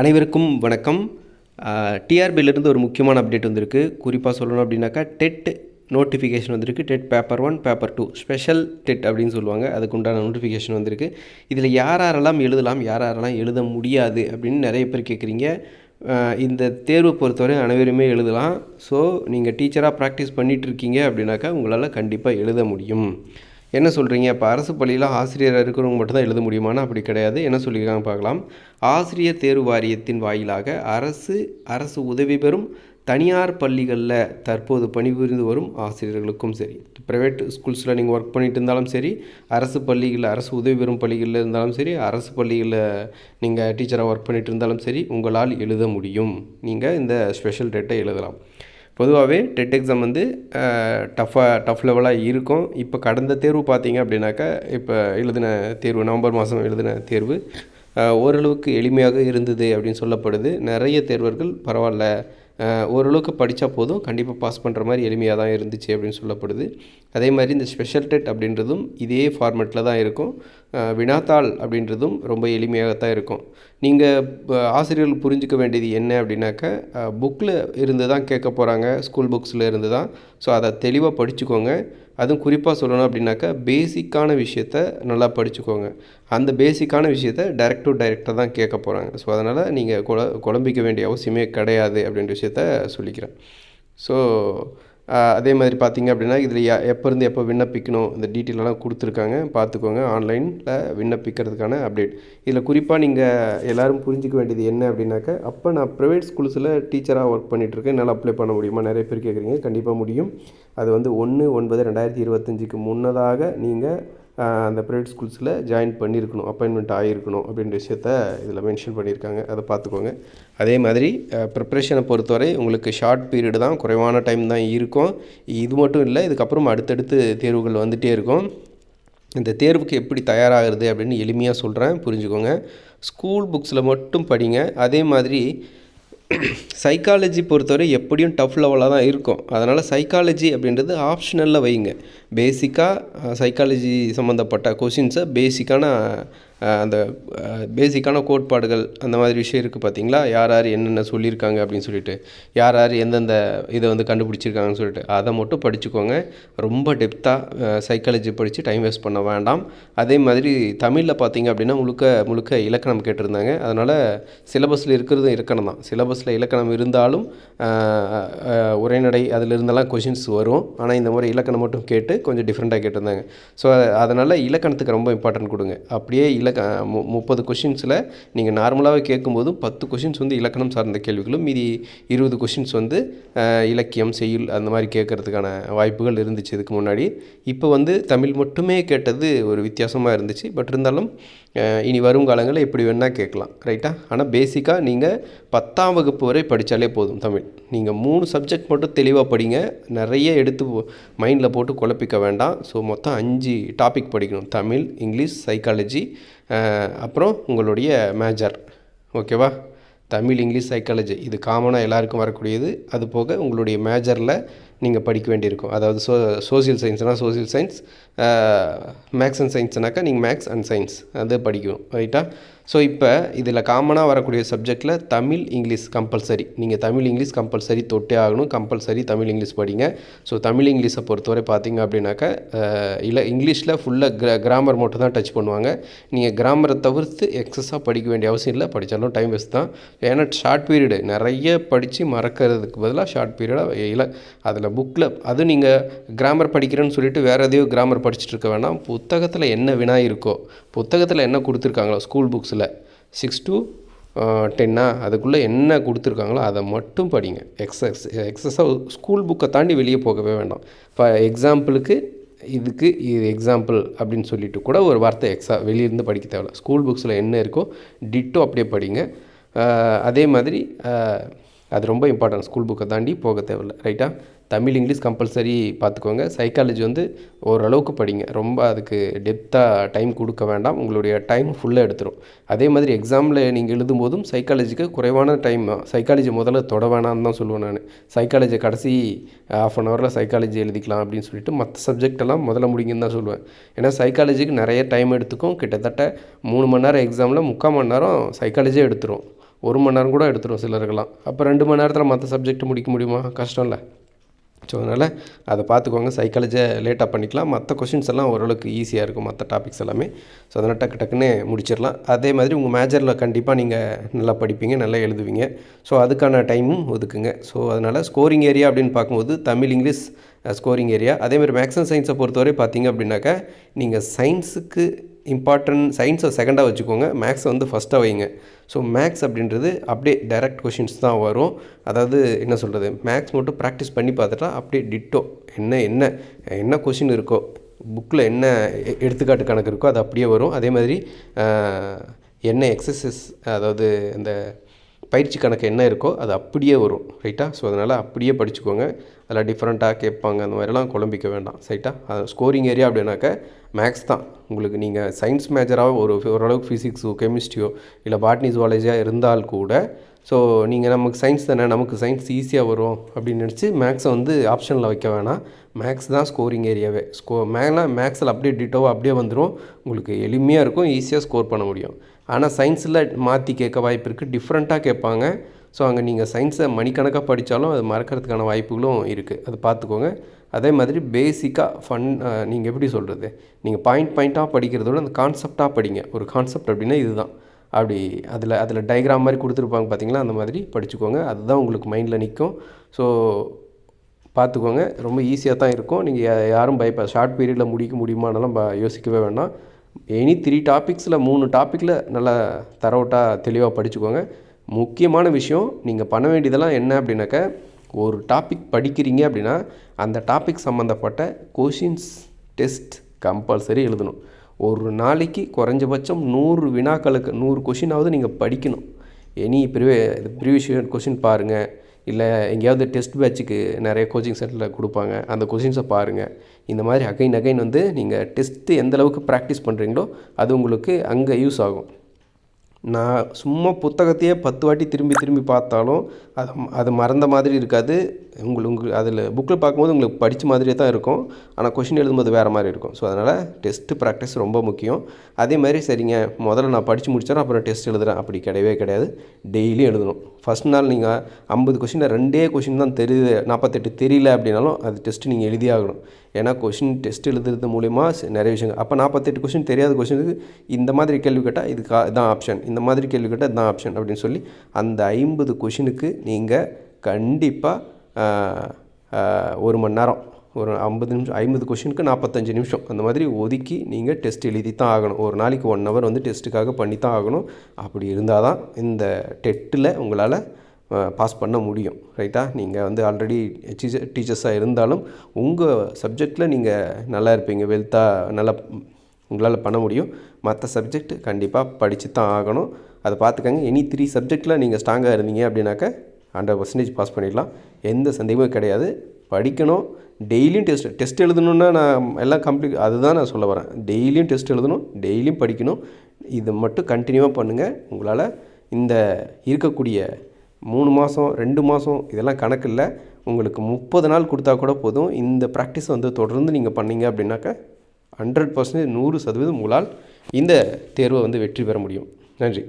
அனைவருக்கும் வணக்கம். டிஆர்பியிலிருந்து ஒரு முக்கியமான அப்டேட் வந்திருக்கு. குறிப்பாக சொல்லணும் அப்படின்னாக்கா டெட் நோட்டிஃபிகேஷன் வந்திருக்கு. TET paper one paper two special TET அப்படின்னு சொல்லுவாங்க. அதுக்கு உண்டான நோட்டிஃபிகேஷன் வந்திருக்கு. இதில் யார் யாரெல்லாம் எழுதலாம் யார் யாரெல்லாம் எழுத முடியாது அப்படின்னு நிறைய பேர் கேட்குறீங்க இந்த தேர்வை பொறுத்தவரை அனைவருமே எழுதலாம். ஸோ நீங்கள் டீச்சராக ப்ராக்டிஸ் பண்ணிகிட்டு இருக்கீங்க அப்படின்னாக்கா உங்களால் கண்டிப்பாக எழுத முடியும். என்ன சொல்கிறீங்க இப்போ அரசு பள்ளியில் ஆசிரியராக இருக்கிறவங்க மட்டும்தான் எழுத முடியுமானா அப்படி கிடையாது. என்ன சொல்லியிருக்காங்க பார்க்கலாம். ஆசிரியர் தேர்வு வாரியத்தின் வாயிலாக அரசு அரசு உதவி பெறும் தனியார் பள்ளிகளில் தற்போது பணிபுரிந்து வரும் ஆசிரியர்களுக்கும் சரி. ப்ரைவேட் ஸ்கூல்ஸில் நீங்கள் ஒர்க் பண்ணிட்டு இருந்தாலும் சரி அரசு பள்ளிகளில் அரசு உதவி பெறும் பள்ளிகளில் இருந்தாலும் சரி அரசு பள்ளிகளில் நீங்கள் டீச்சராக ஒர்க் பண்ணிட்டு இருந்தாலும் சரி உங்களால் எழுத முடியும். நீங்கள் இந்த ஸ்பெஷல் டேட்டை எழுதலாம். பொதுவாகவே டெட் எக்ஸாம் வந்து டஃப்பாக டஃப் லெவலாக இருக்கும். இப்போ கடந்த தேர்வு பார்த்தீங்க அப்படின்னாக்கா இப்போ எழுதின தேர்வு நவம்பர் மாதம் எழுதின தேர்வு ஓரளவுக்கு எளிமையாக இருந்தது அப்படின்னு சொல்லப்படுது. நிறைய தேர்வர்கள் பரவாயில்ல ஓரளவுக்கு படித்தா போதும் கண்டிப்பாக பாஸ் பண்ணுற மாதிரி எளிமையாக தான் இருந்துச்சு அப்படின்னு சொல்லப்படுது. அதே மாதிரி இந்த ஸ்பெஷல் டெட் அப்படின்றதும் இதே ஃபார்மேட்டில் தான் இருக்கும். வினாத்தாள் அப்படின்றதும் ரொம்ப எளிமையாக தான் இருக்கும் நீங்கள் ஆசிரியர்கள் புரிஞ்சுக்க வேண்டியது என்ன அப்படின்னாக்கா புக்கில் இருந்து தான் கேட்க போகிறாங்க ஸ்கூல் புக்ஸில் இருந்து தான். ஸோ அதை தெளிவாக படிச்சுக்கோங்க. அதுவும் குறிப்பாக சொல்லணும் அப்படின்னாக்கா பேசிக்கான விஷயத்த நல்லா படிச்சுக்கோங்க. அந்த பேசிக்கான விஷயத்த டைரக்ட் டு டைரக்டாக தான் கேட்க போகிறாங்க ஸோ அதனால் நீங்கள் குழ குழம்பிக்க வேண்டிய அவசியமே கிடையாது அப்படின்ற விஷயத்த சொல்லிக்கிறேன். ஸோ அதே மாதிரி பார்த்தீங்க அப்படின்னா இதில் எப்போ இருந்து எப்போ விண்ணப்பிக்கணும் இந்த டீட்டெயிலெல்லாம் கொடுத்துருக்காங்க. பார்த்துக்கோங்க ஆன்லைனில் விண்ணப்பிக்கிறதுக்கான அப்டேட். இதில் குறிப்பாக நீங்கள் எல்லோரும் புரிஞ்சிக்க வேண்டியது என்ன அப்படின்னாக்கா அப்போ நான் ப்ரைவேட் ஸ்கூல்ஸில் டீச்சராக ஒர்க் பண்ணிகிட்ருக்கேன் என்னால் அப்ளை பண்ண முடியுமா? நிறைய பேர் கேட்குறீங்க. கண்டிப்பாக முடியும். அது வந்து ஒன்று ஒன்பது ரெண்டாயிரத்தி இருபத்தஞ்சிக்கு முன்னதாக நீங்கள் அந்த ப்ரைவேட் ஸ்கூல்ஸில் ஜாயின் பண்ணியிருக்கணும் அப்பாயின்மெண்ட் ஆகிருக்கணும் அப்படின்ற விஷயத்த இதில் மென்ஷன் பண்ணியிருக்காங்க அதை பார்த்துக்கோங்க. அதே மாதிரி ப்ரிப்ரேஷனை பொறுத்தவரை உங்களுக்கு ஷார்ட் பீரியடு தான் குறைவான டைம் தான் இருக்கும். இது மட்டும் இல்லை இதுக்கப்புறம் அடுத்தடுத்து தேர்வுகள் வந்துகிட்டே இருக்கும். இந்த தேர்வுக்கு எப்படி தயாராகிறது அப்படின்னு எளிமையாக சொல்கிறேன் புரிஞ்சுக்கோங்க. ஸ்கூல் புக்ஸில் மட்டும் படிங்க. அதே மாதிரி சைக்காலஜி பொறுத்தவரை எப்படியும் டஃப் லெவலாக தான் இருக்கும். அதனால் சைக்காலஜி அப்படின்றது ஆப்ஷனலில் வைங்க பேசிக்காக சைக்காலஜி சம்மந்தப்பட்ட கொஷின்ஸை பேசிக்கான அந்த பேசிக்கான கோட்பாடுகள் அந்த மாதிரி விஷயம் இருக்குது பார்த்தீங்களா யார் யார் என்னென்ன சொல்லியிருக்காங்க அப்படின்னு சொல்லிட்டு யார் யார் எந்தெந்த இதை வந்து கண்டுபிடிச்சிருக்காங்கன்னு சொல்லிட்டு அதை மட்டும் படிச்சுக்கோங்க. ரொம்ப டெப்த்தாக சைக்காலஜி படித்து டைம் வேஸ்ட் பண்ண வேண்டாம். அதே மாதிரி தமிழில் பார்த்தீங்க அப்படின்னா முழுக்க முழுக்க இலக்கணம் கேட்டிருந்தாங்க. அதனால் சிலபஸில் இருக்கிறதும் இலக்கணம் தான். சிலபஸில் இலக்கணம் இருந்தாலும் உரைநடை அதில் இருந்தெல்லாம் கொஷின்ஸ் வரும். ஆனால் இந்த முறை இலக்கணம் மட்டும் கேட்டு கொஞ்சம் டிஃப்ரெண்ட்டாக கேட்டிருந்தாங்க. ஸோ அதனால் இலக்கணத்துக்கு ரொம்ப இம்பார்ட்டன்ட் கொடுங்க. அப்படியே க மு முப்பது கொஷின்ஸில் நீங்கள் நார்மலாகவே கேட்கும்போது பத்து கொஷின்ஸ் வந்து இலக்கணம் சார்ந்த கேள்விகளும் மீதி இருபது கொஷின்ஸ் வந்து இலக்கியம் செய்யுள் அந்த மாதிரி கேட்குறதுக்கான வாய்ப்புகள் இருந்துச்சு இதுக்கு முன்னாடி. இப்போ வந்து தமிழ் மட்டுமே கேட்டது ஒரு வித்தியாசமாக இருந்துச்சு. பட் இருந்தாலும் இனி வரும் காலங்களில் எப்படி வேணால் கேட்கலாம். ரைட்டா ஆனால் பேசிக்காக நீங்கள் பத்தாம் வகுப்பு வரை படித்தாலே போதும் தமிழ். நீங்கள் மூணு சப்ஜெக்ட் மட்டும் தெளிவாக படிங்க. நிறைய எடுத்து மைண்டில் போட்டு குழப்பிக்க வேண்டாம். ஸோ மொத்தம் அஞ்சு டாபிக் படிக்கணும். தமிழ் இங்கிலீஷ் சைக்காலஜி அப்புறம் உங்களுடைய மேஜர் ஓகேவா தமிழ் இங்கிலீஷ் சைக்காலஜி இது காமனாக எல்லாருக்கும் வரக்கூடியது. அது போக உங்களுடைய மேஜரில் நீங்கள் படிக்க வேண்டியிருக்கும். அதாவது சோ சோசியல் சயின்ஸ்னால் சோசியல் சயின்ஸ் மேக்ஸ் அண்ட் சயின்ஸ்னாக்கா நீங்கள் மேக்ஸ் அண்ட் சயின்ஸ் அது படிக்கணும். ரைட்டா ஸோ இப்போ இதில் காமனாக வரக்கூடிய சப்ஜெக்டில் தமிழ் இங்கிலீஷ் கம்பல்சரி நீங்கள் தமிழ் இங்கிலீஷ் கம்பல்சரி தொட்டே ஆகணும். கம்பல்சரி தமிழ் இங்கிலீஷ் படிங்க. ஸோ தமிழ் இங்கிலீஷை பொறுத்தவரை பார்த்தீங்க அப்படின்னாக்கா இல்லை இங்கிலீஷில் ஃபுல்லாக கிரா கிராமர் மட்டும் தான் டச் பண்ணுவாங்க. நீங்கள் கிராமரை தவிர்த்து எக்ஸஸாக படிக்க வேண்டிய அவசியம் இல்லை. படித்தாலும் டைம் வேஸ்ட் தான். ஏன்னா ஷார்ட் பீரியடு நிறைய படித்து மறக்கிறதுக்கு பதிலாக ஷார்ட் பீரியடாக இல்லை அதில் புக்கில் அது நீங்கள் கிராமர் படிக்கிறேன்னு சொல்லிட்டு வேறு எதையோ கிராமர் படிச்சுட்டு இருக்க வேணாம். புத்தகத்தில் என்ன வினா இருக்கோ புத்தகத்தில் என்ன கொடுத்துருக்காங்களோ ஸ்கூல் புக்ஸில் சிக்ஸ் டூ டென்னா அதுக்குள்ளே என்ன கொடுத்துருக்காங்களோ அதை மட்டும் படிங்க. எக்ஸஸ் எக்ஸஸாக ஸ்கூல் புக்கை தாண்டி வெளியே போகவே வேண்டாம். இப்போ எக்ஸாம்பிளுக்கு இதுக்கு இது எக்ஸாம்பிள் அப்படின்னு சொல்லிட்டு கூட ஒரு வார்த்தை எக்ஸா வெளியிருந்து படிக்க தேவையில்ல. ஸ்கூல் புக்ஸில் என்ன இருக்கோ டிட்டோ அப்படியே படிங்க. அதே மாதிரி அது ரொம்ப இம்பார்ட்டன்ட் ஸ்கூல் புக்கை தாண்டி போக தேவையில்லை. ரைட்டா தமிழ் இங்கிலீஷ் கம்பல்சரி பார்த்துக்கோங்க. சைக்காலஜி வந்து ஓரளவுக்கு படிங்க. ரொம்ப அதுக்கு டெப்த்தாக டைம் கொடுக்க வேண்டாம். உங்களுடைய டைம் ஃபுல்லாக எடுத்துரும். அதே மாதிரி எக்ஸாமில் நீங்கள் எழுதும் போதும் சைக்காலஜிக்கு குறைவான டைம் சைக்காலஜி முதல்ல தொட வேணாம்னு தான் சொல்லுவேன் நான். சைக்காலஜி கடைசி ஆஃப் அன் ஹவரில் சைக்காலஜி எழுதிக்கலாம் அப்படின்னு சொல்லிட்டு மற்ற சப்ஜெக்ட் எல்லாம் முதல்ல முடிங்கன்னு தான் சொல்லுவேன். ஏன்னா சைக்காலஜிக்கு நிறைய டைம் எடுத்துக்கும். கிட்டத்தட்ட மூணு மணி நேரம் எக்ஸாமில் முக்கால் மணி நேரம் சைக்காலஜியே எடுத்துரும். ஒரு மணி நேரம் கூட எடுத்துடும் சிலருக்கெல்லாம். அப்போ ரெண்டு மணி நேரத்தில் மற்ற சப்ஜெக்ட் முடிக்க முடியுமா? கஷ்டம் இல்லை. ஸோ அதனால் அதை பார்த்துக்கோங்க. சைக்காலஜியை லேட்டாக பண்ணிக்கலாம். மற்ற கொஷின்ஸ் எல்லாம் ஓரளவுக்கு ஈஸியாக இருக்கும் மற்ற டாபிக்ஸ் எல்லாமே. ஸோ அதனால் டக்கு டக்குன்னு முடிச்சிடலாம். அதே மாதிரி உங்கள் மேஜரில் கண்டிப்பாக நீங்கள் நல்லா படிப்பீங்க நல்லா எழுதுவீங்க. ஸோ அதுக்கான டைமும் ஒதுக்குங்க. ஸோ அதனால் ஸ்கோரிங் ஏரியா அப்படின்னு பார்க்கும்போது தமிழ் இங்கிலீஷ் ஸ்கோரிங் ஏரியா அதேமாதிரி மேக்ஸ் அண்ட் சயின்ஸை பொறுத்தவரை பார்த்தீங்க அப்படின்னாக்கா நீங்கள் சயின்ஸுக்கு இம்பார்ட்டன்ட் சயின்ஸை செகண்டாக வச்சுக்கோங்க. மேக்ஸை வந்து ஃபஸ்ட்டாக வைங்க. ஸோ மேக்ஸ் அப்படின்றது அப்படியே டைரக்ட் கொஷின்ஸ் தான் வரும். அதாவது என்ன சொல்கிறது மேக்ஸ் மட்டும் ப்ராக்டிஸ் பண்ணி பார்த்துட்டா அப்படியே டிட்டோ என்ன என்ன என்ன கொஷின் இருக்கோ புக்கில் என்ன எ- எடுத்துக்காட்டு கணக்கு இருக்கோ அது அப்படியே வரும். அதே மாதிரி என்ன எக்ஸசைஸ் அதாவது இந்த பயிற்சி கணக்கு என்ன இருக்கோ அது அப்படியே வரும். ரைட்டா ஸோ அதனால் அப்படியே படிச்சுக்கோங்க. அதில் டிஃப்ரெண்ட்டாக கேட்பாங்க. அந்த மாதிரிலாம் குழம்பிக்க வேண்டாம். ரைட்டா அது ஸ்கோரிங் ஏரியா அப்படின்னாக்க மேக்ஸ் தான். உங்களுக்கு நீங்கள் சயின்ஸ் மேஜராக ஒரு ஓரளவுக்கு ஃபிசிக்ஸோ கெமிஸ்ட்ரியோ இல்லை பாட்னி ஜுவாலஜியாக இருந்தால் கூட ஸோ நீங்கள் நமக்கு சயின்ஸ் தானே நமக்கு சயின்ஸ் ஈஸியாக வரும் அப்படின்னு நினச்சி மேக்ஸை வந்து ஆப்ஷனில் வைக்க வேணாம். மேக்ஸ் தான் ஸ்கோரிங் ஏரியாவே ஸ்கோ மேலாம் மேக்ஸில் அப்படியே டிட்டோவாக அப்படியே வந்துடும் உங்களுக்கு எளிமையாக இருக்கும் ஈஸியாக ஸ்கோர் பண்ண முடியும். ஆனால் சயின்ஸில் மாற்றி கேட்க வாய்ப்பு இருக்குது டிஃப்ரெண்ட்டாக கேட்பாங்க. ஸோ அங்கே நீங்கள் சயின்ஸை மணிக்கணக்காக படித்தாலும் அது மறக்கிறதுக்கான வாய்ப்புகளும் இருக்குது அது பார்த்துக்கோங்க அதே மாதிரி பேசிக்காக ஃபன் நீங்கள் எப்படி சொல்கிறது நீங்கள் பாயிண்ட் பாயிண்ட்டாக படிக்கிறத விட அந்த கான்செப்டாக படிங்க. ஒரு கான்செப்ட் அப்படின்னா இதுதான். அப்படி அதில் அதில் டயக்ராம் மாதிரி கொடுத்துருப்பாங்க பார்த்தீங்களா அந்த மாதிரி படிச்சுக்கோங்க. அதுதான் உங்களுக்கு மைண்டில் நிற்கும் ஸோ பார்த்துக்கோங்க ரொம்ப ஈஸியாக தான் இருக்கும். நீங்கள் யாரும் பயப்ப ஷார்ட் பீரியடில் முடிக்க முடியுமானாலும் ப யோசிக்கவே வேண்டாம். எனி த்ரீ டாபிக்ஸில் மூணு டாப்பிக்கில் நல்லா தரவுட்டாக தெளிவாக படிச்சுக்கோங்க. முக்கியமான விஷயம் நீங்கள் பண்ண வேண்டியதெல்லாம் என்ன அப்படின்னாக்க ஒரு டாபிக் படிக்கிறீங்க அப்படின்னா அந்த டாபிக் சம்மந்தப்பட்ட கொஷின்ஸ் டெஸ்ட் கம்பல்சரி எழுதணும். ஒரு நாளைக்கு குறைஞ்சபட்சம் நூறு வினாக்களுக்கு நூறு கொஷினாவது நீங்கள் படிக்கணும். எனி ப்ரிவே ப்ரீவியஸ் கொஷின் பாருங்கள் இல்லை எங்கேயாவது டெஸ்ட் பேட்சுக்கு நிறைய கோச்சிங் சென்டரில் கொடுப்பாங்க. அந்த கொஷின்ஸை பாருங்கள் இந்த மாதிரி அகைன் அகைன் வந்து நீங்கள் டெஸ்ட்டு எந்தளவுக்கு ப்ராக்டிஸ் பண்ணுறீங்களோ அது உங்களுக்கு அங்கே யூஸ் ஆகும். நான் சும்மா புத்தகத்தையே பத்து வாட்டி திரும்பி திரும்பி பார்த்தாலும் அது அது மறந்த மாதிரி இருக்காது. உங்களுக்கு உங்களுக்கு அதில் புக்கில் பார்க்கும்போது உங்களுக்கு படித்த மாதிரியே தான் இருக்கும். ஆனால் கொஷின் எழுதும்போது வேறு மாதிரி இருக்கும். ஸோ அதனால் டெஸ்ட்டு ப்ராக்டிஸ் ரொம்ப முக்கியம். அதே மாதிரி சரிங்க முதல்ல நான் படித்து முடிச்சிடறேன் அப்புறம் டெஸ்ட் எழுதுகிறேன் அப்படி கிடையவே கிடையாது. டெய்லியும் எழுதணும். ஃபஸ்ட் நாள் நீங்கள் ஐம்பது கொஷினில் ரெண்டே கொஷின் தான் தெரியுது நாற்பத்தெட்டு தெரியல அப்படின்னாலும் அது டெஸ்ட்டு நீங்கள் எழுதியாகணும் ஏன்னா கொஷின் டெஸ்ட் எழுதுறது மூலிமா நிறைய விஷயங்கள். அப்போ நாற்பத்தெட்டு கொஷின் தெரியாத கொஷினுக்கு இந்த மாதிரி கேள்வி கேட்டால் இதுக்கு இதான் ஆப்ஷன் இந்த மாதிரி கேள்வி கேட்டால் இதான் ஆப்ஷன் அப்படின்னு சொல்லி அந்த ஐம்பது கொஷினுக்கு நீங்கள் கண்டிப்பாக ஒரு மணி நேரம் ஒரு ஐம்பது நிமிஷம் ஐம்பது கொஷினுக்கு நாற்பத்தஞ்சு நிமிஷம். அந்த மாதிரி ஒதுக்கி நீங்கள் டெஸ்ட் எழுதி தான் ஆகணும். ஒரு நாளைக்கு ஒன் ஹவர் வந்து டெஸ்ட்டுக்காக பண்ணி தான் ஆகணும். அப்படி இருந்தால் தான் இந்த டெட்டில் உங்களால் பாஸ் பண்ண முடியும். ரைட்டா நீங்கள் வந்து ஆல்ரெடி டீச்சர் டீச்சர்ஸாக இருந்தாலும் உங்கள் சப்ஜெக்டில் நீங்கள் நல்லா இருப்பீங்க. வெல்த்தாக நல்லா உங்களால் பண்ண முடியும். மற்ற சப்ஜெக்ட் கண்டிப்பாக படித்து தான் ஆகணும். அதை பார்த்துக்கங்க. எனி த்ரீ சப்ஜெக்டில் நீங்கள் ஸ்ட்ராங்காக இருந்தீங்க அப்படின்னாக்க ஹண்ட்ரட் பர்சன்டேஜ் பாஸ் பண்ணிடலாம். எந்த சந்தேகமும் கிடையாது. படிக்கணும். டெய்லியும் டெஸ்ட் டெஸ்ட் எழுதணுன்னா நான் எல்லாம் கம்ப்ளீட் அதுதான் நான் சொல்ல வரேன். டெய்லியும் டெஸ்ட் எழுதணும். டெய்லியும் படிக்கணும். இதை மட்டும் கண்டினியூவாக பண்ணுங்கள் உங்களால் இந்த இருக்கக்கூடிய மூணு மாதம் ரெண்டு மாதம் இதெல்லாம் கணக்கு இல்லை. உங்களுக்கு முப்பது நாள் கொடுத்தா கூட போதும். இந்த ப்ராக்டிஸ் வந்து தொடர்ந்து நீங்கள் பண்ணீங்க அப்படின்னாக்க ஹண்ட்ரட் பர்சன்டேஜ் நூறு சதவீதம் உங்களால் இந்த தேர்வை வந்து வெற்றி பெற முடியும். நன்றி.